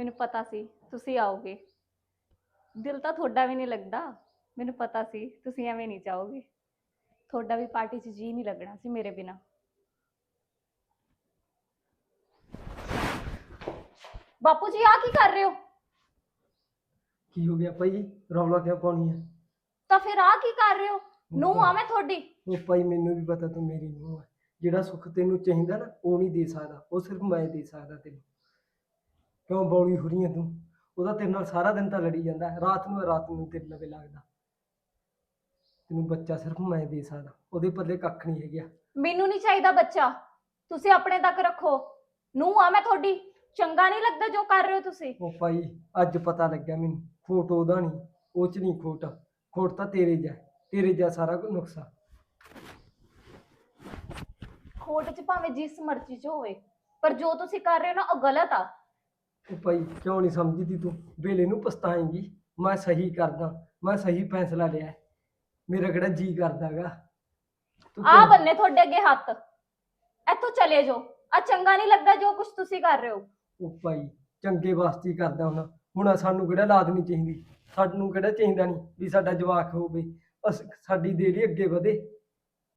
ਮੈਨੂੰ ਪਤਾ ਸੀ ਤੁਸੀਂ ਆਓਗੇ। ਦਿਲ ਤਾਂ ਤੁਹਾਡਾ ਵੀ ਨਹੀਂ ਲੱਗਦਾ ਮੈਨੂੰ ਪਤਾ ਸੀ ਤੁਸੀਂ ਐਵੇਂ ਨਹੀਂ ਚਾਹੋਗੇ। ਤੁਹਾਡਾ ਵੀ ਪਾਰਟੀ 'ਚ ਜੀ ਨਹੀਂ ਲੱਗਣਾ ਸੀ ਮੇਰੇ ਬਿਨਾ। ਬਾਪੂ ਜੀ ਆ ਕੀ ਕਰ ਰਹੇ ਹੋ? ਕੀ ਹੋ ਗਿਆ ਭਾਈ? ਰੌਲਾ ਕਿਉਂ ਪਾਉਣੀ ਹੈ ਤਾਂ ਫਿਰ ਆ ਕੀ ਕਰ ਰਹੇ ਹੋ? ਨੂੰ ਆ ਮੈਂ ਤੁਹਾਡੀ। ਉਹ ਭਾਈ ਮੈਨੂੰ ਵੀ ਪਤਾ ਤੂੰ ਮੇਰੀ ਨੂੰਹ ਹੈ ਜਿਹੜਾ ਸੁੱਖ ਤੈਨੂੰ ਚਾਹੀਦਾ ਨਾ ਉਹ ਨਹੀਂ ਦੇ ਸਕਦਾ। ਉਹ ਸਿਰਫ ਮੈਂ ਦੇ ਸਕਦਾ ਤੈਨੂੰ। ਕਿਉਂ ਬੌਲੀ ਹੋ ਰਹੀ ਹੈ ਤੂੰ? ਉਹਦਾ ਤੇਰੇ ਨਾਲ ਸਾਰਾ ਦਿਨ ਤਾਂ ਲੜੀ ਜਾਂਦਾ। ਹੈ। ਰਾਤ ਨੂੰ ਰਾਤ ਨੂੰ ਤੇਰੇ ਲਵੇ ਲੱਗਦਾ। ਤੈਨੂੰ ਬੱਚਾ ਸਿਰਫ ਮੈਂ ਦੇ ਸਕਦਾ। ਉਹਦੇ ਪੱਲੇ ਕੱਖ ਨਹੀਂ ਹੈਗਾ ਮੈਨੂੰ ਨਹੀਂ ਚਾਹੀਦਾ ਬੱਚਾ। ਤੁਸੀਂ ਆਪਣੇ ਤੱਕ ਰੱਖੋ। ਨੂੰ ਆ ਮੈਂ ਤੁਹਾਡੀ। ਚੰਗਾ ਨਹੀਂ ਲੱਗਦਾ ਜੋ ਕਰ ਰਹੇ ਹੋ ਤੁਸੀਂ। ਉਹ ਭਾਈ ਅੱਜ ਪਤਾ ਲੱਗਿਆ ਮੈਨੂੰ। ਖੋਟ ਉਹਦਾ ਨਹੀਂ। ਉਹ ਚ ਨਹੀਂ ਖੋਟ। ਖੋਟ ਤਾਂ ਤੇਰੇ ਹੈ। ਤੇਰੇ ਹੈ ਸਾਰਾ ਕੁਝ ਨੁਕਸਾ ਖੋਟ 'ਚ ਭਾਵੇਂ ਜਿਸ ਮਰਜ਼ੀ 'ਚ ਹੋਵੇ। ਪਰ ਜੋ ਤੁਸੀਂ ਕਰ ਰਹੇ ਹੋ ਨਾ ਉਹ ਗਲਤ ਆ। ਉਹ ਭਾਈ ਕਿਉਂ ਨਹੀਂ ਸਮਝਦੀ ਤੂੰ? ਵੇਲੇ ਨੂੰ ਪਛਤਾਏਂਗੀ। ਮੈਂ ਸਹੀ ਕਰਦਾ ਮੈਂ ਸਹੀ ਫੈਸਲਾ ਲਿਆ। ਹੈ। ਮੇਰਾ ਕਿਹੜਾ ਜੀ ਕਰਦਾਗਾ? ਤੂੰ ਆ ਕਿਉਂ- ਬੰਨੇ ਤੁਹਾਡੇ ਅੱਗੇ ਹੱਥ। ਇੱਥੋਂ ਚਲੇ ਜਾਓ। ਆ ਚੰਗਾ ਨਹੀਂ ਲੱਗਦਾ ਜੋ ਕੁਝ ਤੁਸੀਂ ਕਰ ਰਹੇ ਹੋ। ਉਹ ਭਾਈ ਚੰਗੇ ਵਾਸਤੇ ਹੀ ਕਰਦਾ ਹੁਣ ਹੁਣ ਸਾਨੂੰ ਕਿਹੜਾ ਲਾਦ ਨਹੀਂ ਚਾਹੀਦੀ? ਸਾਨੂੰ ਕਿਹੜਾ ਚਾਹੀਦਾ ਨਹੀਂ ਵੀ ਸਾਡਾ ਜਵਾਕ ਹੋਵੇ? ਅਸ ਸਾਡੀ ਦੇਰੀ ਅੱਗੇ ਵਧੇ।